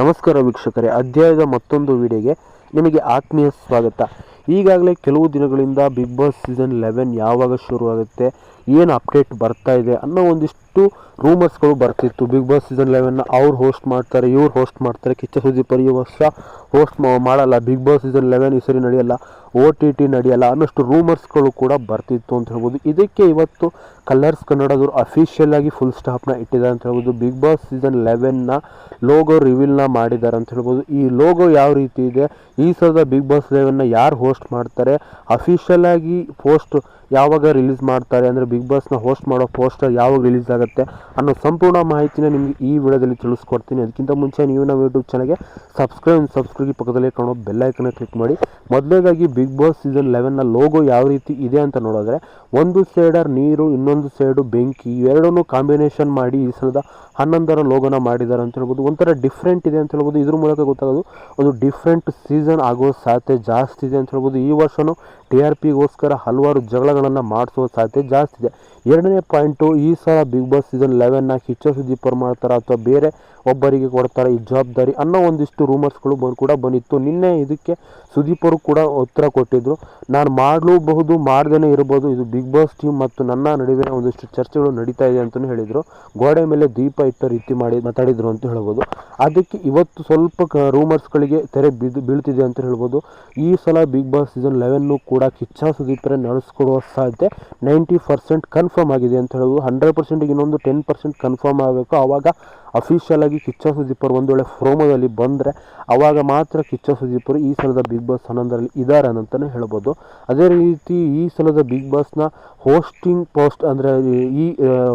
ನಮಸ್ಕಾರ ವೀಕ್ಷಕರೇ, ಅಧ್ಯಾಯದ ಮತ್ತೊಂದು ವಿಡಿಯೋಗೆ ನಿಮಗೆ ಆತ್ಮೀಯ ಸ್ವಾಗತ. ಈಗಾಗಲೇ ಕೆಲವು ದಿನಗಳಿಂದ ಬಿಗ್ ಬಾಸ್ ಸೀಸನ್ ಲೆವೆನ್ ಯಾವಾಗ ಶುರುವಾಗುತ್ತೆ? ಏನು ಅಪ್ಡೇಟ್ ಬರ್ತಾ ಇದೆ ಅನ್ನೋ ಒಂದಿಷ್ಟು ರೂಮರ್ಸ್ಗಳು ಬರ್ತಿತ್ತು. ಬಿಗ್ ಬಾಸ್ ಸೀಸನ್ ಲೆವೆನ್ನ ಅವ್ರು ಹೋಸ್ಟ್ ಮಾಡ್ತಾರೆ, ಇವ್ರು ಹೋಸ್ಟ್ ಮಾಡ್ತಾರೆ. ಕಿಚ್ಚ ಸುದೀಪ್ ಈ ವರ್ಷ ಹೋಸ್ಟ್ ಮಾಡಲ್ಲ. ಬಿಗ್ ಬಾಸ್ ಸೀಸನ್ ಲೆವೆನ್ ಈ ಸರಿ ನಡೆಯಲ್ಲ. ಓ ಟಿ ಟಿ ನಡೆಯಲ್ಲ ಅನ್ನೋಷ್ಟು ರೂಮರ್ಸ್ಗಳು ಕೂಡ ಬರ್ತಿತ್ತು ಅಂತ ಹೇಳ್ಬೋದು. ಇದಕ್ಕೆ ಇವತ್ತು ಕಲರ್ಸ್ ಕನ್ನಡದವರು ಅಫಿಷಿಯಲ್ ಆಗಿ ಫುಲ್ ಸ್ಟಾಪ್ನ ಇಟ್ಟಿದ್ದಾರೆ ಅಂತ ಹೇಳ್ಬೋದು. ಬಿಗ್ ಬಾಸ್ ಸೀಸನ್ ಲೆವೆನ್ನ ಲೋಗೋ ರಿವೀಲ್ನ ಮಾಡಿದ್ದಾರೆ ಅಂತ ಹೇಳ್ಬೋದು. ಈ ಲೋಗೋ ಯಾವ ರೀತಿ ಇದೆ? ಈ ಸಲದ ಬಿಗ್ ಬಾಸ್ ಲೆವೆನ್ನ ಯಾರು ಹೋಸ್ಟ್ ಮಾಡ್ತಾರೆ? ಅಫಿಷಿಯಲ್ ಆಗಿ ಪೋಸ್ಟ್ ಯಾವಾಗ ರಿಲೀಸ್ ಮಾಡ್ತಾರೆ ಅಂದರೆ ಬಿಗ್ ಬಾಸ್ನ ಹೋಸ್ಟ್ ಮಾಡೋ ಪೋಸ್ಟರ್ ಯಾವಾಗ ರಿಲೀಸ್ ಆಗುತ್ತೆ ಅನ್ನೋ ಸಂಪೂರ್ಣ ಮಾಹಿತಿನ ನಿಮಗೆ ಈ ವಿಡಿಯೋದಲ್ಲಿ ತಿಳಿಸ್ಕೊಡ್ತೀನಿ. ಅದಕ್ಕಿಂತ ಮುಂಚೆ ನೀವು ನಮ್ಮ ಯೂಟ್ಯೂಬ್ ಚಾನಲ್ಗೆ ಸಬ್ಸ್ಕ್ರೈಬ್ ಸಬ್ಸ್ಕ್ರೈಬ್ ಪಕ್ಕದಲ್ಲಿ ಕಾಣೋ ಬೆಲ್ಲೈಕನ್ನ ಕ್ಲಿಕ್ ಮಾಡಿ. ಮೊದಲೇದಾಗಿ ಬಿಗ್ ಬಾಸ್ ಸೀಸನ್ ಲೆವೆನ್ನ ಲೋಗೋ ಯಾವ ರೀತಿ ಇದೆ ಅಂತ ನೋಡಿದ್ರೆ ಒಂದು ಸೈಡರ್ ನೀರು, ಇನ್ನೊಂದು ಸೈಡು ಬೆಂಕಿ, ಇವೆರಡನ್ನೂ ಕಾಂಬಿನೇಷನ್ ಮಾಡಿ ಈ ಸಲದ ಹನ್ನೊಂದರ ಲೋಗೋನ ಮಾಡಿದ್ದಾರೆ ಅಂತ ಹೇಳ್ಬೋದು. ಒಂಥರ ಡಿಫ್ರೆಂಟ್ ಇದೆ ಅಂತ ಹೇಳ್ಬೋದು. ಇದ್ರ ಮೂಲಕ ಗೊತ್ತಾಗೋದು ಒಂದು ಡಿಫ್ರೆಂಟ್ ಸೀಸನ್ ಆಗೋ ಸಾಧ್ಯತೆ ಜಾಸ್ತಿ ಇದೆ ಅಂತ ಹೇಳ್ಬೋದು. ಈ ವರ್ಷವೂ ಟಿ ಆರ್ ಪಿಗೋಸ್ಕರ ಹಲವಾರು ಜಗಳಗಳನ್ನು ಮಾಡಿಸುವ ಸಾಧ್ಯತೆ ಜಾಸ್ತಿ ಇದೆ. ಎರಡನೇ ಪಾಯಿಂಟು ಈ ಸಲ ಬಿಗ್ ಬಾಸ್ ಸೀಸನ್ ಲೆವೆನ್ನ ಕಿಚ್ಚ ಸುದೀಪ್ ಅವ್ರು ಮಾಡ್ತಾರೆ ಅಥವಾ ಬೇರೆ ಒಬ್ಬರಿಗೆ ಕೊಡ್ತಾರೆ, ಈ ಜವಾಬ್ದಾರಿ ಅನ್ನೋ ಒಂದಿಷ್ಟು ರೂಮರ್ಸ್ಗಳು ಬಂದು ಕೂಡ ಬಂದಿತ್ತು. ನಿನ್ನೆ ಇದಕ್ಕೆ ಸುದೀಪ್ ಅವರು ಕೂಡ ಉತ್ತರ ಕೊಟ್ಟಿದ್ದರು ನಾನು ಮಾಡಲೂಬಹುದು ಮಾಡ್ದೇ ಇರ್ಬೋದು. ಇದು ಬಿಗ್ ಬಾಸ್ ಟೀಮ್ ಮತ್ತು ನನ್ನ ನಡುವಿನ ಒಂದಿಷ್ಟು ಚರ್ಚೆಗಳು ನಡೀತಾ ಇದೆ ಅಂತಲೂ ಹೇಳಿದರು. ಗೋಡೆ ಮೇಲೆ ದೀಪ ಇಟ್ಟ ರೀತಿ ಮಾಡಿ ಮಾತಾಡಿದರು ಅಂತ ಹೇಳ್ಬೋದು. ಅದಕ್ಕೆ ಇವತ್ತು ಸ್ವಲ್ಪ ಕ ರೂಮರ್ಸ್ಗಳಿಗೆ ತೆರೆ ಬಿದ್ದು ಬೀಳ್ತಿದೆ ಅಂತ ಹೇಳ್ಬೋದು. ಈ ಸಲ ಬಿಗ್ ಬಾಸ್ ಸೀಸನ್ ಲೆವೆನ್ನು ಕೂಡ ಕಿಚ್ಚ ಸುದೀಪರೇ ನಡೆಸ್ಕೊಡುವ ಸಾಧ್ಯತೆ ನೈಂಟಿ ಪರ್ಸೆಂಟ್ ಕನ್ಫರ್ಮ್ ಆಗಿದೆ ಅಂತ ಹೇಳ್ಬೋದು. ಹಂಡ್ರೆಡ್ ಪರ್ಸೆಂಟಿಗೆ ಇನ್ನೊಂದು ಟೆನ್ ಪರ್ಸೆಂಟ್ ಕನ್ಫರ್ಮ್ ಆಗಬೇಕು. ಆವಾಗ ಅಫಿಷಿಯಲ್ ಆಗಿ ಕಿಚ್ಚ ಸುದೀಪ್ ಅವರು ಒಂದು ವೇಳೆ ಫ್ರೋಮೋದಲ್ಲಿ ಬಂದರೆ ಆವಾಗ ಮಾತ್ರ ಕಿಚ್ಚ ಸುದೀಪರು ಈ ಸಲದ ಬಿಗ್ ಬಾಸ್ ಹನ್ನೊಂದರಲ್ಲಿ ಇದ್ದಾರೆ ಅಂತಲೇ ಹೇಳ್ಬೋದು. ಅದೇ ರೀತಿ ಈ ಸಲದ ಬಿಗ್ ಬಾಸ್ನ ಹೋಸ್ಟಿಂಗ್ ಪೋಸ್ಟ್ ಅಂದರೆ ಈ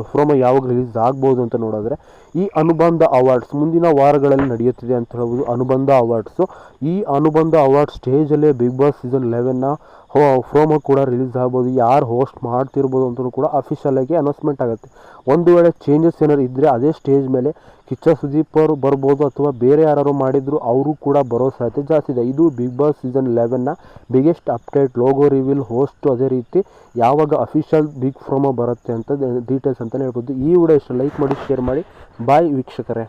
ಫ್ರೋಮೋ ಯಾವಾಗ ರಿಲೀಸ್ ಆಗ್ಬೋದು ಅಂತ ನೋಡಿದ್ರೆ ಈ ಅನುಬಂಧ ಅವಾರ್ಡ್ಸ್ ಮುಂದಿನ ವಾರಗಳಲ್ಲಿ ನಡೆಯುತ್ತಿದೆ ಅಂತ ಹೇಳ್ಬೋದು ಅನುಬಂಧ ಅವಾರ್ಡ್ಸು ಈ ಅನುಬಂಧ ಅವಾರ್ಡ್ ಸ್ಟೇಜಲ್ಲೇ ಬಿಗ್ ಬಾಸ್ ಸೀಸನ್ ಲೆವೆನ್ನ ಹೋ ಫ್ರೋಮೊ ಕೂಡ ರಿಲೀಸ್ ಆಗ್ಬೋದು, ಯಾರು ಹೋಸ್ಟ್ ಮಾಡ್ತಿರ್ಬೋದು ಅಂತಲೂ ಕೂಡ ಅಫಿಷಿಯಲ್ ಆಗಿ ಅನೌನ್ಸ್ಮೆಂಟ್ ಆಗುತ್ತೆ. ಒಂದು ವೇಳೆ ಚೇಂಜಸ್ ಏನಾದ್ರು ಇದ್ದರೆ ಅದೇ ಸ್ಟೇಜ್ ಮೇಲೆ ಕಿಚ್ಚ ಸುದೀಪ್ ಅವರು ಬರ್ಬೋದು ಅಥವಾ ಬೇರೆ ಯಾರು ಮಾಡಿದ್ರು, ಅವರು ಕೂಡ ಬರೋ ಸಾಧ್ಯತೆ ಜಾಸ್ತಿ ಇದೆ. ಇದು big boss season ಲೆವೆನ್ನ biggest update logo reveal host ಅದೇ ರೀತಿ ಯಾವಾಗ ಅಫಿಷಿಯಲ್ ಬಿಗ್ ಫ್ರೋಮೋ ಬರುತ್ತೆ ಅಂತ ಡೀಟೇಲ್ಸ್ ಅಂತಲೇ ಹೇಳ್ಬೋದು. ಈ ವಿಡಿಯೋ ಇಷ್ಟ ಲೈಕ್ ಮಾಡಿ ಶೇರ್ ಮಾಡಿ. ಬಾಯ್ ವೀಕ್ಷಕರೇ.